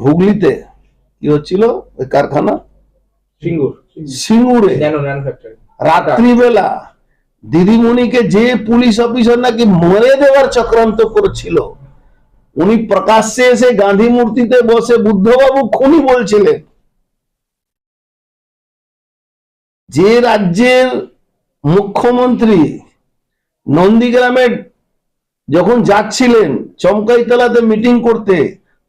হুগলিতে কি হচ্ছিল? ওই কারখানা? সিঙ্গুর। সিঙ্গুরে। রাত্রিবেলা দিদিমণিকে যে পুলিশ অফিসার নাকি মরে দেওয়ার চক্রান্ত করেছিল উনি প্রকাশ্যে এসে গান্ধী মূর্তিতে বসে বুদ্ধবাবু খুনি বলছিলেন যে রাজ্যের মুখ্যমন্ত্রী নন্দীগ্রামে যখন যাচ্ছিলেন চমকাইতলাতে মিটিং করতে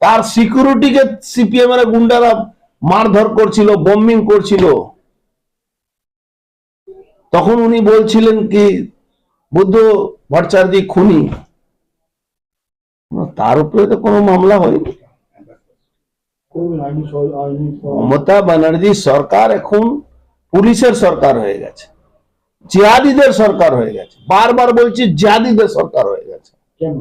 তার সিকিউরিটিকে সিপিএম এর গুন্ডারা মারধর করছিল বম্বিং করছিল। তখন উনি বলছিলেন কি, বুদ্ধ ভট্টাচার্য খুনি। তার উপরে তো কোনো মামলা হয়নি। মমতা ব্যানার্জি সরকার এখন পুলিশের সরকার হয়ে গেছে। জিহাদিদের সরকার হয়ে গেছে। বারবার বলছি, জিহাদিদের সরকার হয়ে গেছে। কেন?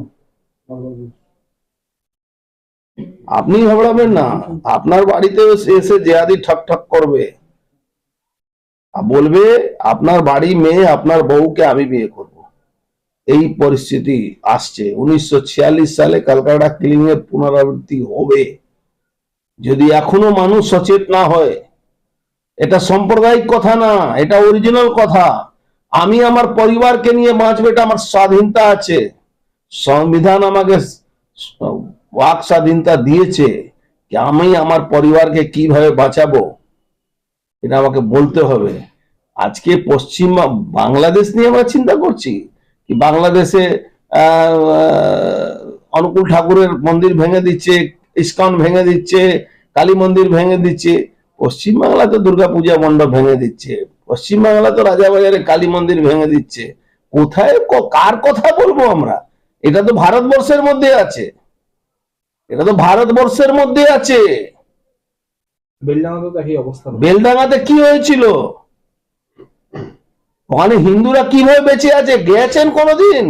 আপনি ঘবড়াবেন না। আপনার বাড়িতে এসে জেহাদি ঠক ঠক করবে। বলবে, আপনার বাড়ি মেয়ে আপনার বউকে আমি বিয়ে করব। এই পরিস্থিতি আসছে। উনিশশো সালে কলকাতা কিলিং এর পুনরাবৃত্তি হবে। যদি এখনও মানুষ সচেত না হয়, এটা সাম্প্রদায়িক কথা না, এটা অরিজিনাল কথা। আমি আমার পরিবারকে নিয়ে বাঁচবে এটা আমার স্বাধীনতা আছে। সংবিধান আমাকে ওয়াক স্বাধীনতা দিয়েছে যে আমি আমার পরিবারকে কীভাবে বাঁচাবো? এটা আমাকে বলতে হবে। আজকে পশ্চিম বাংলাদেশ নিয়ে আমরা চিন্তা করছি, কি বাংলাদেশে অনুকূল ঠাকুরের মন্দির ভেঙে দিচ্ছে, ইস্কন ভেঙে দিচ্ছে, কালী মন্দির ভেঙে দিচ্ছে, পশ্চিম বাংলা তো দুর্গাপূজা মণ্ডপ ভেঙে দিচ্ছে, পশ্চিম বাংলা তো রাজাবাজারে কালী মন্দির ভেঙে দিচ্ছে। কোথায় কার কথা বলব আমরা? এটা তো ভারতবর্ষের মধ্যে আছে। এটা তো ভারতবর্ষের মধ্যে আছে। বেলডাঙ্গাতে কি হয়েছিল? ওখানে হিন্দুরা কীভাবে বেঁচে আছে? গেছেন কোনদিন?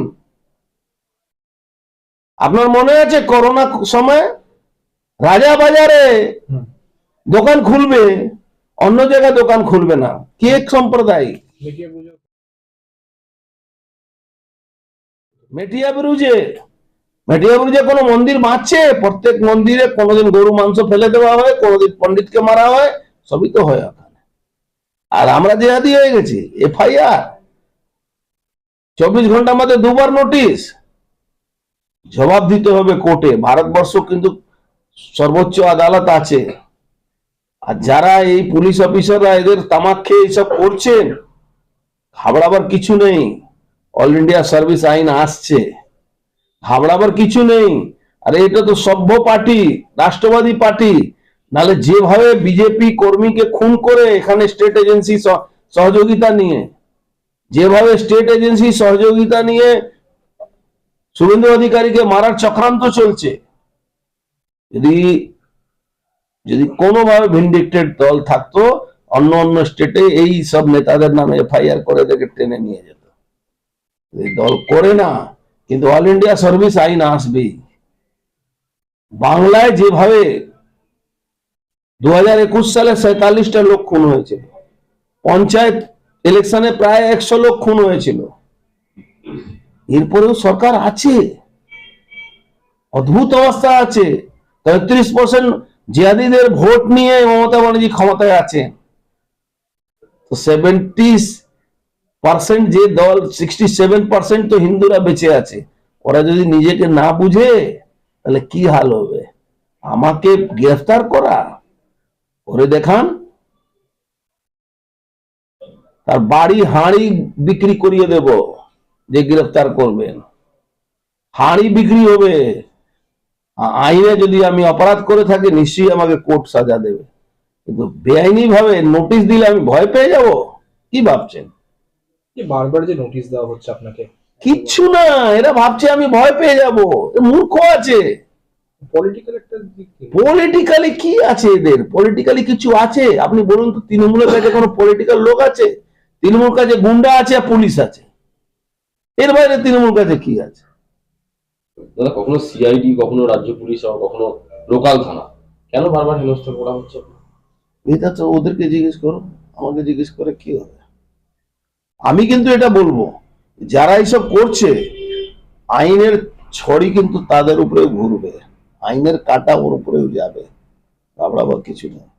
আপনার মনে আছে করোনা সময়? রাজা বাজারে দোকান খুলবে অন্য জায়গায় দোকান খুলবে না। কে সম্প্রদায়? মেটিয়া পুজো মেটিয়া ব্রুজে কোনো মন্দির বাঁচছে, প্রত্যেক মন্দিরে কোনোদিন গরু, মাংস ফেলে দেওয়া হয়, কোনোদিন পণ্ডিতকে মারা হয়, সবই তো হয় ওখানে। আর আমরা জেহাদি হয়ে গেছি, এফআইআর। চব্বিশ ঘণ্টার মধ্যে দুবার নোটিশ। জবাব দিতে হবে কোর্টে, ভারতবর্ষ কিন্তু সর্বোচ্চ আদালত আছে। আর যারা এই পুলিশ অফিসাররা এদের তামাক খেয়ে এইসব করছেন, ঘাবড়াবার কিছু নেই। অল ইন্ডিয়া সার্ভিস আইন আসছে। ঘাবড়াবার কিছু নেই। আরে এটা তো সভ্য পার্টি, রাষ্ট্রবাদী পার্টি। নালে যেভাবে বিজেপি কর্মীকে খুন করে এখানে স্টেট এজেন্সি সহযোগিতা নিয়ে, যেভাবে স্টেট এজেন্সি সহযোগিতা নিয়ে শুভেন্দু অধিকারীকে মারার চক্রান্ত চলছে, যদি যদি কোনোভাবে ভিন্ডিক্টেড দল থাকতো, অন্য অন্য স্টেটে এই সব নেতাদের নামে এফআইআর করে এদেরকে টেনে নিয়ে যেত। এই দল করে না কিন্তু অল ইন্ডিয়া সার্ভিস আইন আসবেই। বাংলায় যেভাবে দু হাজার একুশ সালে সাঁতাল্লিশটা লোক খুন হয়েছিল পঞ্চায়েত ইলেকশনে প্রায় একশো লোক খুন হয়েছিল। এরপরেও সরকার আছে, অদ্ভুত অবস্থা আছে। তেত্রিশ পার্সেন্ট জিয়াদিদের ভোট নিয়ে মমতা ব্যানার্জি ক্ষমতায় আছেন। তো সেভেন্টি পার্সেন্ট যে দল সিক্সটি পার্সেন্ট তো হিন্দুরা বেঁচে আছে, ওরা যদি নিজেকে না বুঝে, তাহলে কি হাল হবে? আমাকে গ্রেফতার করা? করে দেখান। তার বাড়ি হাঁড়ি বিক্রি করিয়ে দেব যে গ্রেফতার করবেন। হাঁড়ি বিক্রি হবে। আইনে যদি আমি অপরাধ করে থাকি, নিশ্চয়ই আমাকে কোর্ট সাজা দেবে। কিন্তু বেআইনি ভাবে নোটিশ দিলে আমি ভয় পেয়ে যাব? কি ভাবছেন? যে বারবার যে নোটিশ দেওয়া হচ্ছে আপনাকে কিচ্ছু না এরা ভাবছে আমি ভয় পেয়ে যাব। মূর্খ আছে। পলিটিক্যাল একটা পলিটিক্যালি কি আছে এদের? পলিটিক্যালি কিছু আছে? আপনি বলুন তো তৃণমূলের কাছে কোনো পলিটিক্যাল লোক আছে? তৃণমূল কাছে গুন্ডা আছে আর পুলিশ আছে? এর বাইরে তৃণমূল কাছে কি আছে? দাদা কখনো সিআইডি কখনো রাজ্য পুলিশ আবার কখনো লোকাল থানা? কেন বারবার হেনস্থা করা হচ্ছে এটা তো ওদেরকে জিজ্ঞেস করো আমাকে জিজ্ঞেস করে কি হবে? আমি কিন্তু এটা বলব, যারা এইসব করছে, আইনের ছড়ি কিন্তু তাদের উপরেও ঘুরবে, আইনের কাটা ওর উপরেও যাবে, ঘাবড়াবার কিছু নেই।